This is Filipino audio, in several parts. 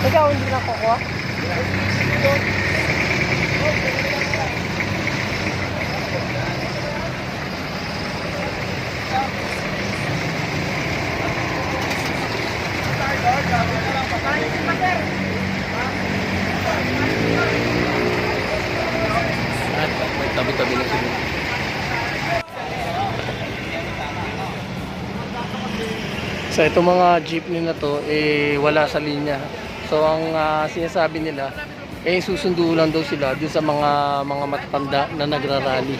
Ikaw hindi na kukuha? Tabi-tabi na sila. So itong mga jeepney na to eh wala sa linya. So ang ah, sinasabi nila eh susundo lang daw sila dun sa mga mga matatanda na nagrarally.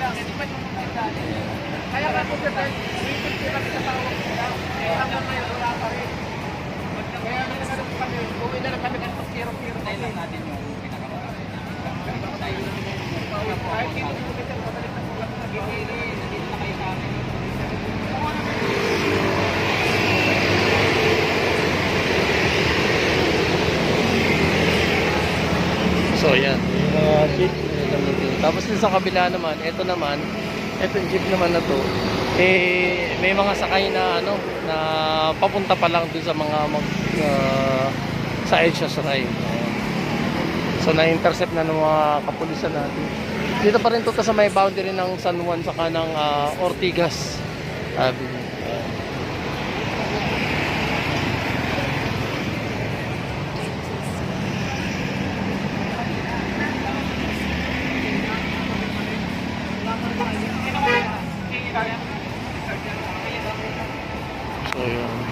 Kaya nga po sir, 350 lang sa tawag nila. Kaya hanggang ngayon wala pa rin. Kaya nga naman kami, uwi na lang kami ng kiro-kiro. Tayo lang natin yung pinakamalaki. Kahit hindi ko kita pabalik na kulang na gigili, nandito na kayo sa amin. So yan, mga jeep. Tapos sa kabila naman, ito naman, etong jeep naman na to, eh may mga sakay na ano na papunta pa lang dun sa mga mag, ah, sa Edge Rai. So na-intercept na ng mga kapulisan natin. Dito pa rin to sa may boundary ng San Juan saka ng ah, Ortigas. Niya. So, yun.